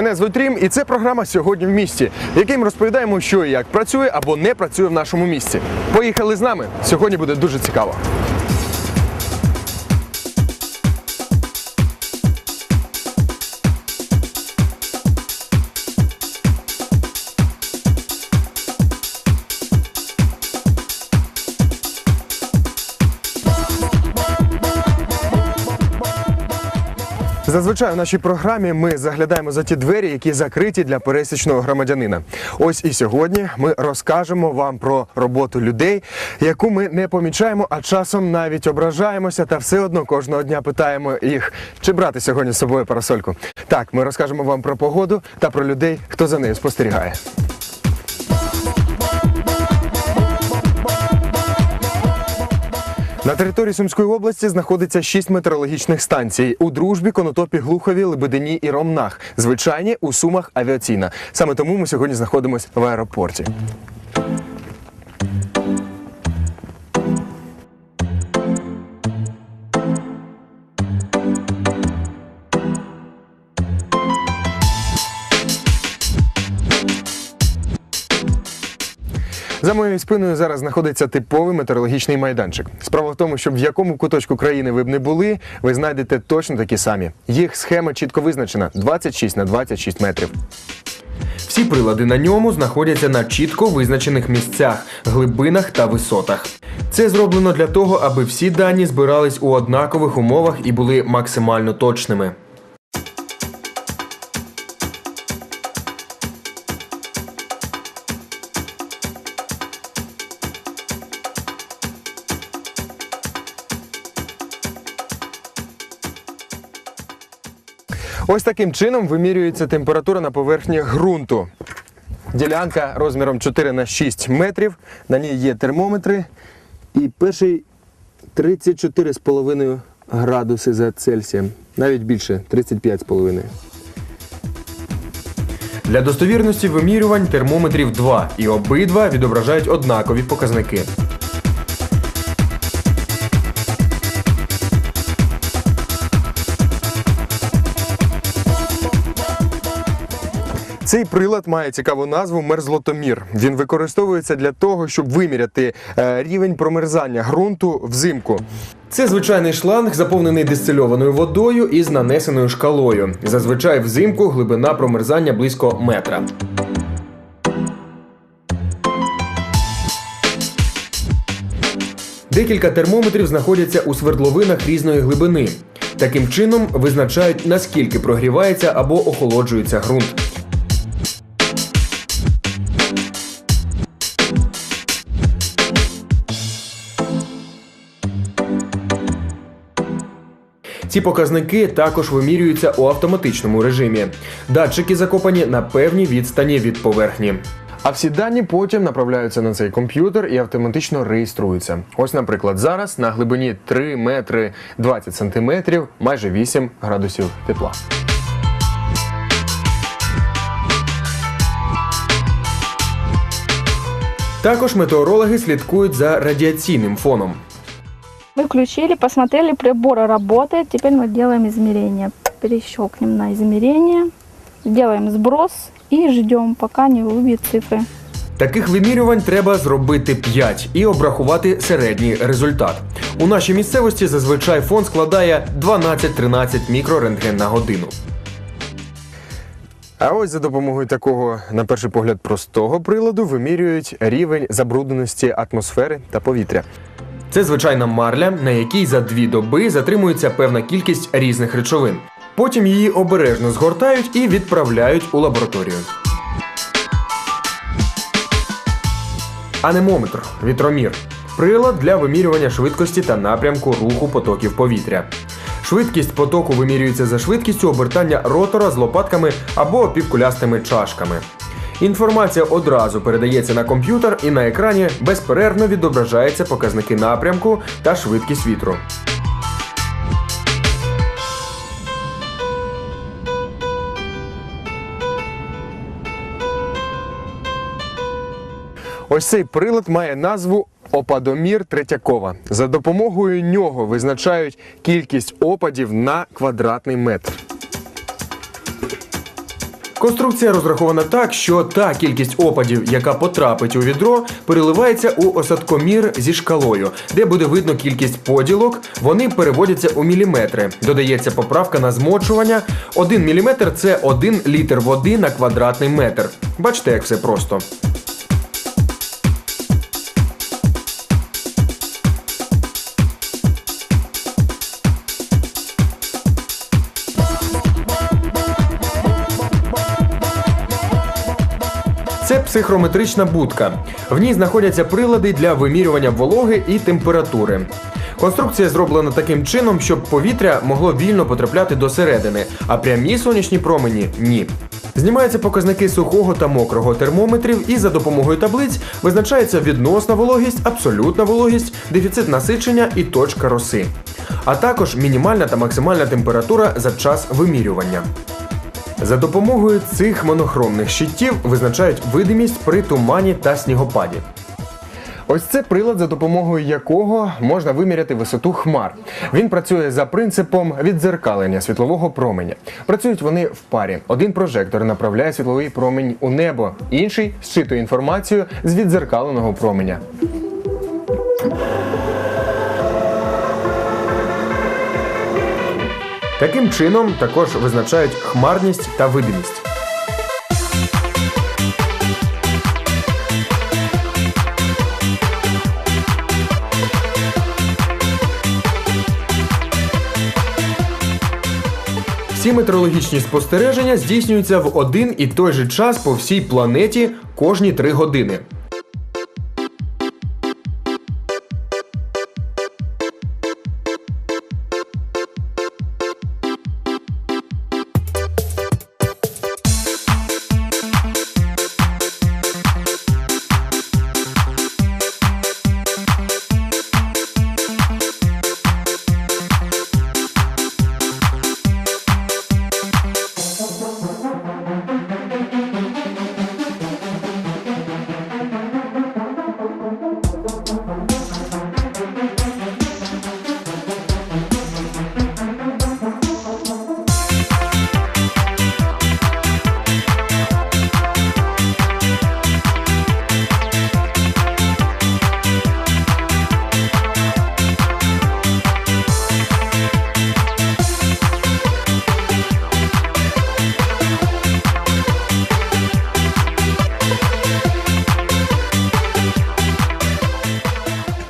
Мене звуть Рім, і це програма Сьогодні в місті, ми розповідаємо, що і як працює або не працює в нашому місті. Поїхали з нами! Сьогодні буде дуже цікаво. Зазвичай в нашій програмі ми заглядаємо за ті двері, які закриті для пересічного громадянина. Ось і сьогодні ми розкажемо вам про роботу людей, яку ми не помічаємо, а часом навіть ображаємося, та все одно кожного дня питаємо їх, чи брати сьогодні з собою парасольку. Так, ми розкажемо вам про погоду та про людей, хто за нею спостерігає. На території Сумської області знаходиться шість метеорологічних станцій у дружбі, Конотопі, Глухові, Лебедині і Ромнах. Звичайні у Сумах авіаційна. Саме тому ми сьогодні знаходимося в аеропорті. За моєю спиною зараз знаходиться типовий метеорологічний майданчик. Справа в тому, що в якому куточку країни ви б не були, ви знайдете точно такі самі. Їх схема чітко визначена 26 на 26 метрів. Всі прилади на ньому знаходяться на чітко визначених місцях, глибинах та висотах. Це зроблено для того, аби всі дані збирались у однакових умовах і були максимально точними. Ось таким чином вимірюється температура на поверхні ґрунту. Ділянка розміром 4 на 6 метрів. На ній є термометри. І перший 34,5 градуси за Цельсієм. Навіть більше 35,5. Для достовірності вимірювань термометрів два, і обидва відображають однакові показники. Цей прилад має цікаву назву мерзлотомір. Він використовується для того, щоб виміряти е, рівень промерзання ґрунту взимку. Це звичайний шланг, заповнений дистильованою водою із нанесеною шкалою. Зазвичай взимку глибина промерзання близько метра. Декілька термометрів знаходяться у свердловинах різної глибини. Таким чином визначають наскільки прогрівається або охолоджується ґрунт. Ці показники також вимірюються у автоматичному режимі. Датчики закопані на певній відстані від поверхні. А всі дані потім направляються на цей комп'ютер і автоматично реєструються. Ось, наприклад, зараз на глибині 3 метри 20 сантиметрів, майже 8 градусів тепла. Також метеорологи слідкують за радіаційним фоном. Мы включили, посмотрели, прибор работает. Теперь мы делаем измерение. Перещелкнем на измерение, сделаем сброс и ждем, пока не выбьет цифры. Таких вимірювань треба зробити 5 і обрахувати середній результат. У нашій місцевості зазвичай фон складає 12-13 мікрорентген на годину. А ось за допомогою такого, на перший погляд, простого приладу вимірюють рівень забрудненості атмосфери та повітря. Це звичайна марля, на якій за дві доби затримується певна кількість різних речовин. Потім її обережно згортають і відправляють у лабораторію. Анемометр вітромір прилад для вимірювання швидкості та напрямку руху потоків повітря. Швидкість потоку вимірюється за швидкістю обертання ротора з лопатками або півкулястими чашками. Інформація одразу передається на комп'ютер і на екрані безперервно відображаються показники напрямку та швидкість вітру. Ось цей прилад має назву опадомір Третьякова. За допомогою нього визначають кількість опадів на квадратний метр. Конструкція розрахована так, що та кількість опадів, яка потрапить у відро, переливається у осадкомір зі шкалою, де буде видно кількість поділок. Вони переводяться у міліметри. Додається поправка на змочування. Один міліметр це один літр води на квадратний метр. Бачите, як все просто. Психрометрична будка. В ній знаходяться прилади для вимірювання вологи і температури. Конструкція зроблена таким чином, щоб повітря могло вільно потрапляти до середини, а прямі сонячні промені ні. Знімаються показники сухого та мокрого термометрів, і за допомогою таблиць визначається відносна вологість, абсолютна вологість, дефіцит насичення і точка роси, а також мінімальна та максимальна температура за час вимірювання. За допомогою цих монохромних щитів визначають видимість при тумані та снігопаді. Ось це прилад, за допомогою якого можна виміряти висоту хмар. Він працює за принципом віддзеркалення світлового променя. Працюють вони в парі. Один прожектор направляє світловий промінь у небо, інший зчитує інформацію з віддзеркаленого променя. Таким чином також визначають хмарність та видимість. Всі метеорологічні спостереження здійснюються в один і той же час по всій планеті кожні три години.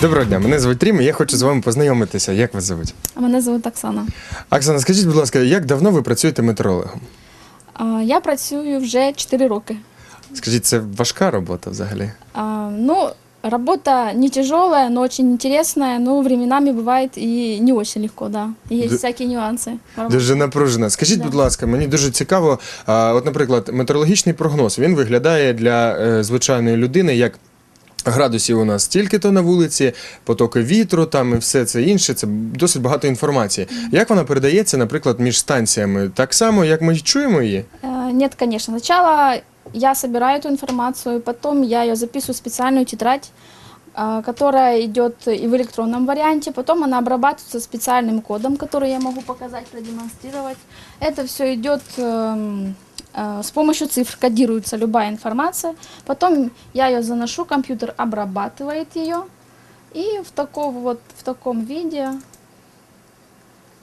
Доброго дня, мене звуть Рім, і я хочу з вами познайомитися. Як вас звуть? Мене звуть Оксана. Оксана, скажіть, будь ласка, як давно ви працюєте метеорологом? А, Я працюю вже 4 роки. Скажіть, це важка робота взагалі? А, Ну, работа не тяжелая, но очень интересная, но временами бывает и не очень легко, да. И Есть Д- всякие нюансы. Дуже напружена. Скажіть, Да. будь ласка, мені дуже цікаво. а, От, наприклад, метеорологічний прогноз він виглядає для е, звичайної людини як. Градусів у нас стільки-то на вулиці, потоки вітру, там і все це інше. Це досить багато інформації. Як вона передається, наприклад, між станціями? Так само, як ми чуємо її? Э, Нет, конечно. Сначала я собираю эту информацию, потом я ее записываю в специальную тетрадь, а, которая идет и в электронном варианте, потом она обрабатывается специальным кодом, который я могу показать, продемонстрировать. Это все идет эм, э, с помощью цифр, кодируется любая информация. Потом я ее заношу, компьютер обрабатывает ее, и в, таком вот, в таком виде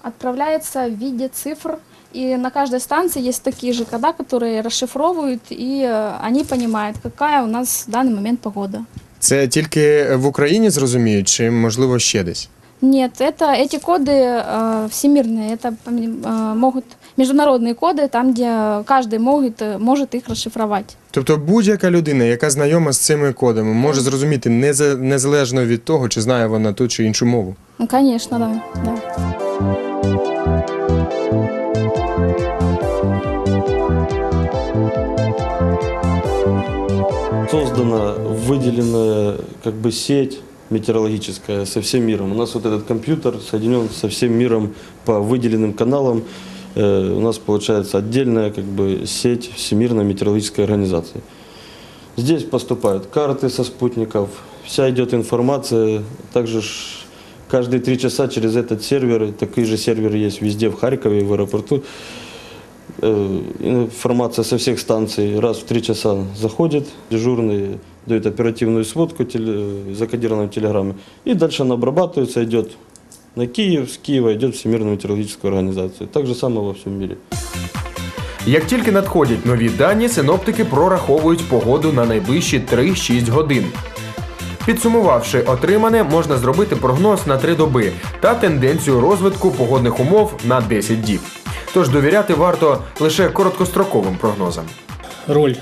отправляется в виде цифр. И на каждой станции есть такие же кода, которые расшифровывают, и э, они понимают, какая у нас в данный момент погода. Це тільки в Україні зрозуміють, чи можливо ще десь? Нет, это эти коды э, всемирные, это э, могут международные коды, там, где каждый может, э, может их расшифровать. Тобто будь-яка людина, яка знайома з цими кодами, може зрозуміти неза- незалежно від того, чи знає вона ту чи іншу мову. Ну, конечно, да. да. Создана выделенная как бы сеть метеорологическая со всем миром. У нас вот этот компьютер соединен со всем миром по выделенным каналам. Э, У нас получается отдельная как бы сеть Всемирной метеорологической организации. Здесь поступают карты со спутников, вся идет информация. Также каждые три часа через этот сервер, такие же серверы есть везде в Харькове в аэропорту, Э, Информация со всех станций раз в три часа заходит, дежурный дает оперативную сводку теле- закодированную в телеграмме, и дальше она обрабатывается, идет на Киев, с Киева идет в Всемирную метеорологическую. Так же самое во всем мире. Як тільки надходять нові дані, синоптики прораховують погоду на найближчі 3-6 годин. Підсумувавши отримане, можна зробити прогноз на 3 доби та тенденцію розвитку погодних умов на 10 діб. Тож довіряти варто лише короткостроковим прогнозам. роль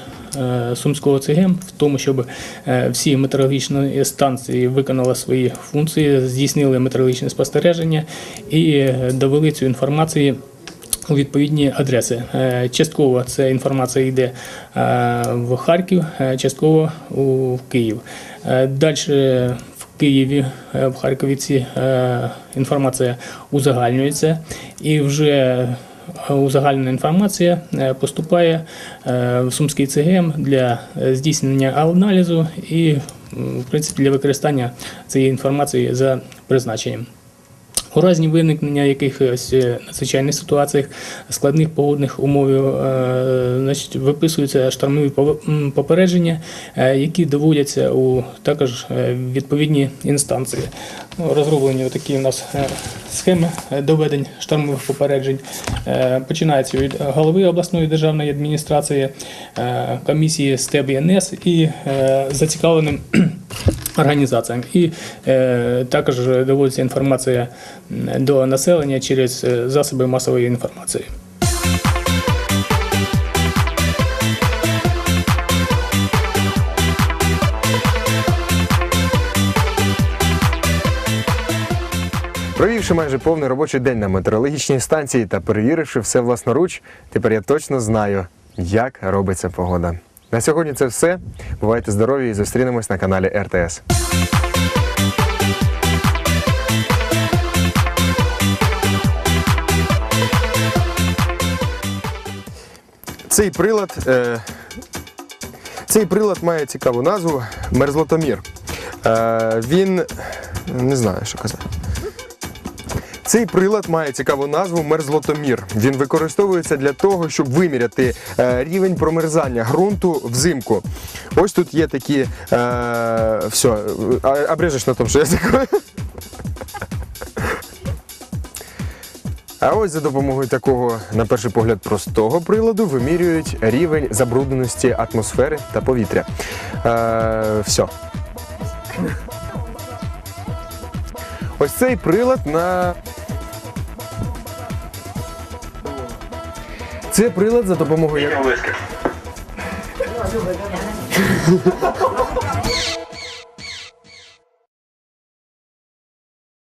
Сумського ЦГМ в тому, щоб е, всі метеорологічні станції виконали свої функції, здійснили метеорологічне спостереження і е, довели цю інформацію у відповідні адреси. Е, Частково ця інформація йде е, в Харків, е, частково у Київ. Далі в Києві, е, в Харкові ці е, інформація узагальнюється і вже узагальнена інформація е, поступає е, в Сумський ЦГМ для е, здійснення аналізу і, в принципі, для використання цієї інформації за призначенням. У разі виникнення якихось е, надзвичайних ситуацій, складних погодних умов, е, значить, виписуються штормові попередження, е, які доводяться у також відповідні інстанції. Ну, Розроблені такі у нас схеми доведень штормових попереджень. Починається від голови обласної державної адміністрації, комісії СТЕБ і НС і зацікавленим організаціям. І е, також доводиться інформація до населення через е, засоби масової інформації. Провівши майже повний робочий день на метеорологічній станції та перевіривши все власноруч, тепер я точно знаю, як робиться погода. На сьогодні це все. Бувайте здорові і зустрінемось на каналі РТС. Цей прилад, е, цей прилад має цікаву назву мерзлотомір. Е, він не знаю, що казати. Цей прилад має цікаву назву мерзлотомір. Він використовується для того, щоб виміряти е, рівень промерзання ґрунту взимку. Ось тут є такі. Е, все, обрежеш на тому, що я закрою. А ось за допомогою такого, на перший погляд, простого приладу вимірюють рівень забрудненості атмосфери та повітря. Е, все. Ось цей прилад на. Це прилад за допомогою. як-